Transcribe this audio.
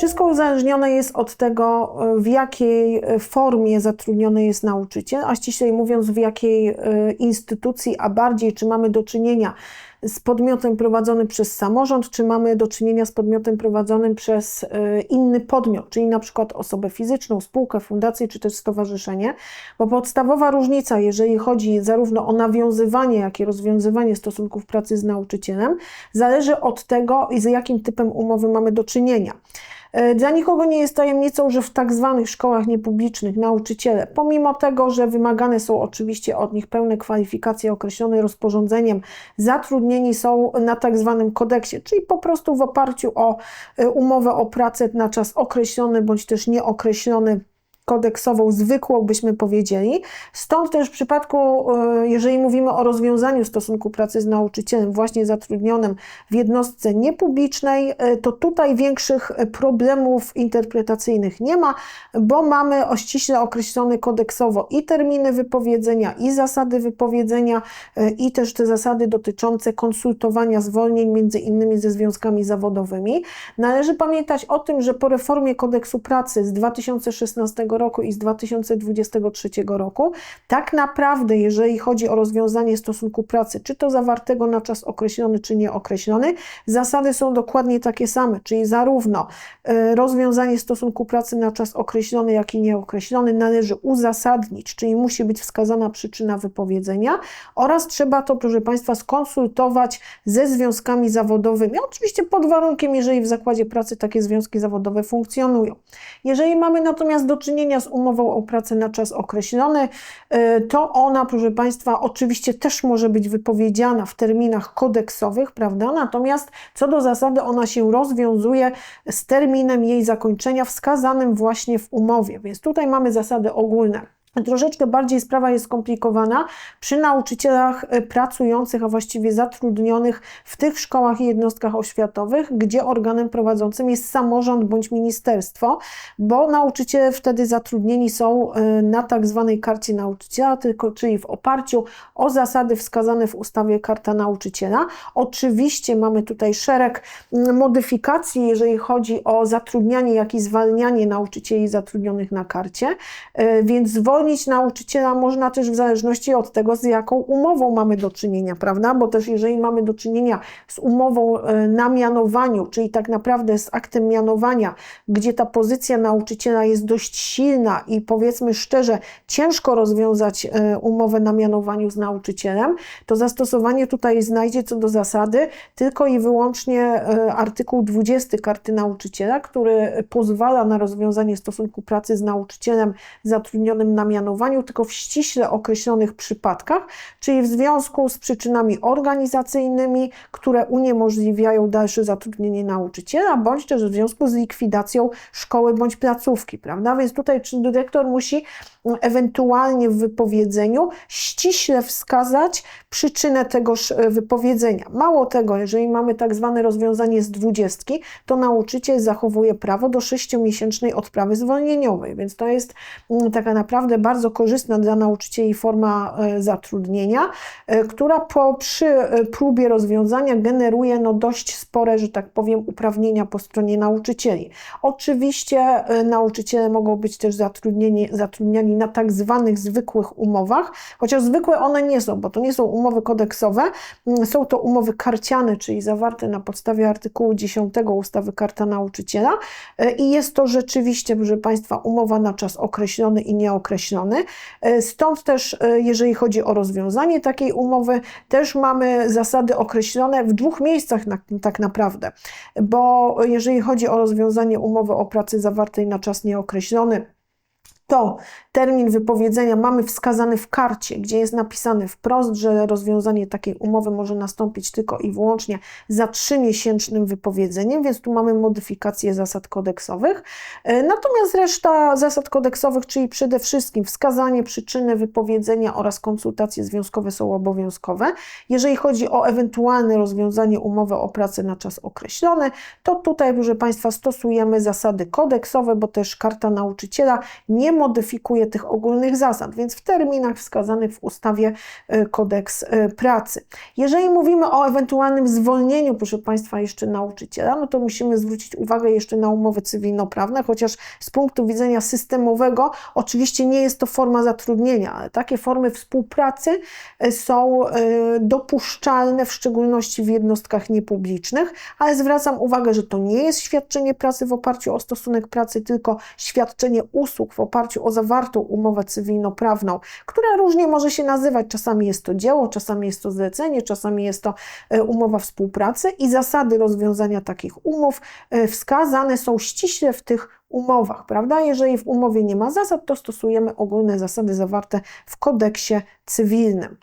Wszystko uzależnione jest od tego, w jakiej formie zatrudniony jest nauczyciel, a ściślej mówiąc, w jakiej e, instytucji, a bardziej czy mamy do czynienia z podmiotem prowadzonym przez samorząd, czy mamy do czynienia z podmiotem prowadzonym przez e, inny podmiot, czyli na przykład osobę fizyczną, spółkę, fundację, czy też stowarzyszenie, bo podstawowa różnica, jeżeli chodzi zarówno o nawiązywanie, jak i rozwiązywanie stosunków pracy z nauczycielem, zależy od tego, z jakim typem umowy mamy do czynienia. E, dla nikogo nie jest tajemnicą, że w tak zwanych szkołach niepublicznych nauczyciele, pomimo tego, że wymagane są oczywiście od nich pełne kwalifikacje określone rozporządzeniem, zatrudnieni są na tak zwanym kodeksie, czyli po prostu w oparciu o e, umowę o pracę na czas określony bądź też nieokreślony kodeksową, zwykłą byśmy powiedzieli. Stąd też w przypadku, e, jeżeli mówimy o rozwiązaniu stosunku pracy z nauczycielem właśnie zatrudnionym w jednostce niepublicznej, e, to tutaj większych problemów interpretacyjnych nie ma, bo mamy ściśle określone kodeksowo i terminy wypowiedzenia, i zasady wypowiedzenia, e, i też te zasady dotyczące konsultowania zwolnień między innymi ze związkami zawodowymi. Należy pamiętać o tym, że po reformie kodeksu pracy z 2016 roku i z 2023 roku, tak naprawdę, jeżeli chodzi o rozwiązanie stosunku pracy, czy to zawartego na czas określony, czy nieokreślony, zasady są dokładnie takie same, czyli zarówno e, rozwiązanie stosunku pracy na czas określony, jak i nieokreślony należy uzasadnić, czyli musi być wskazana przyczyna wypowiedzenia oraz trzeba to, proszę Państwa, skonsultować ze związkami zawodowymi, oczywiście pod warunkiem, jeżeli w zakładzie pracy takie związki zawodowe funkcjonują. Jeżeli mamy natomiast do czynienia czynienia z umową o pracę na czas określony, y, to ona, proszę Państwa, oczywiście też może być wypowiedziana w terminach kodeksowych, prawda? Natomiast co do zasady ona się rozwiązuje z terminem jej zakończenia wskazanym właśnie w umowie. Więc tutaj mamy zasady ogólne. Troszeczkę bardziej sprawa jest skomplikowana przy nauczycielach e, pracujących, a właściwie zatrudnionych w tych szkołach i jednostkach oświatowych, gdzie organem prowadzącym jest samorząd bądź ministerstwo, bo nauczyciele wtedy zatrudnieni są e, na tak zwanej karcie nauczyciela, tylko, czyli w oparciu o zasady wskazane w ustawie Karta Nauczyciela. Oczywiście mamy tutaj szereg modyfikacji, jeżeli chodzi o zatrudnianie, jak i zwalnianie nauczycieli zatrudnionych na karcie, e, więc zwolnienie zwolnić nauczyciela można też w zależności od tego, z jaką umową mamy do czynienia, prawda? Bo też jeżeli mamy do czynienia z umową e, na mianowaniu, czyli tak naprawdę z aktem mianowania, gdzie ta pozycja nauczyciela jest dość silna i powiedzmy szczerze, ciężko rozwiązać e, umowę na mianowaniu z nauczycielem, to zastosowanie tutaj znajdzie co do zasady tylko i wyłącznie e, artykuł 20 karty nauczyciela, który pozwala na rozwiązanie stosunku pracy z nauczycielem zatrudnionym na mianowaniu, tylko w ściśle określonych przypadkach, czyli w związku z przyczynami organizacyjnymi, które uniemożliwiają dalsze zatrudnienie nauczyciela, bądź też w związku z likwidacją szkoły bądź placówki, prawda? Więc tutaj czy dyrektor musi ewentualnie w wypowiedzeniu ściśle wskazać przyczynę tegoż e, wypowiedzenia. Mało tego, jeżeli mamy tak zwane rozwiązanie z dwudziestki, to nauczyciel zachowuje prawo do sześciomiesięcznej odprawy zwolnieniowej, więc to jest mm, taka naprawdę bardzo korzystna dla nauczycieli forma e, zatrudnienia, e, która po, przy próbie rozwiązania generuje no dość spore, że tak powiem, uprawnienia po stronie nauczycieli. Oczywiście nauczyciele mogą być też zatrudnieni, zatrudniani na tak zwanych zwykłych umowach, chociaż zwykłe one nie są, bo to nie są umowy kodeksowe, są to umowy karciane, czyli zawarte na podstawie artykułu 10 ustawy Karta Nauczyciela e, i jest to rzeczywiście, proszę Państwa, umowa na czas określony i nieokreślony. E, stąd też, e, jeżeli chodzi o rozwiązanie takiej umowy, też mamy zasady określone w dwóch miejscach na, tak naprawdę, bo jeżeli chodzi o rozwiązanie umowy o pracy zawartej na czas nieokreślony, to termin wypowiedzenia mamy wskazany w karcie, gdzie jest napisane wprost, że rozwiązanie takiej umowy może nastąpić tylko i wyłącznie za trzymiesięcznym wypowiedzeniem, więc tu mamy modyfikację zasad kodeksowych. E, natomiast reszta zasad kodeksowych, czyli przede wszystkim wskazanie przyczyny wypowiedzenia oraz konsultacje związkowe są obowiązkowe. Jeżeli chodzi o ewentualne rozwiązanie umowy o pracę na czas określony, to tutaj, proszę Państwa, stosujemy zasady kodeksowe, bo też karta nauczyciela nie modyfikuje tych ogólnych zasad, więc w terminach wskazanych w ustawie y, kodeks y, pracy. Jeżeli mówimy o ewentualnym zwolnieniu, proszę Państwa, jeszcze nauczyciela, no to musimy zwrócić uwagę jeszcze na umowy cywilnoprawne, chociaż z punktu widzenia systemowego oczywiście nie jest to forma zatrudnienia, ale takie formy współpracy y, są dopuszczalne, w szczególności w jednostkach niepublicznych, ale zwracam uwagę, że to nie jest świadczenie pracy w oparciu o stosunek pracy, tylko świadczenie usług w oparciu o zawartą umowę cywilnoprawną, która różnie może się nazywać. Czasami jest to dzieło, czasami jest to zlecenie, czasami jest to y, umowa współpracy i zasady rozwiązania takich umów wskazane są ściśle w tych umowach, prawda? Jeżeli w umowie nie ma zasad, to stosujemy ogólne zasady zawarte w kodeksie cywilnym.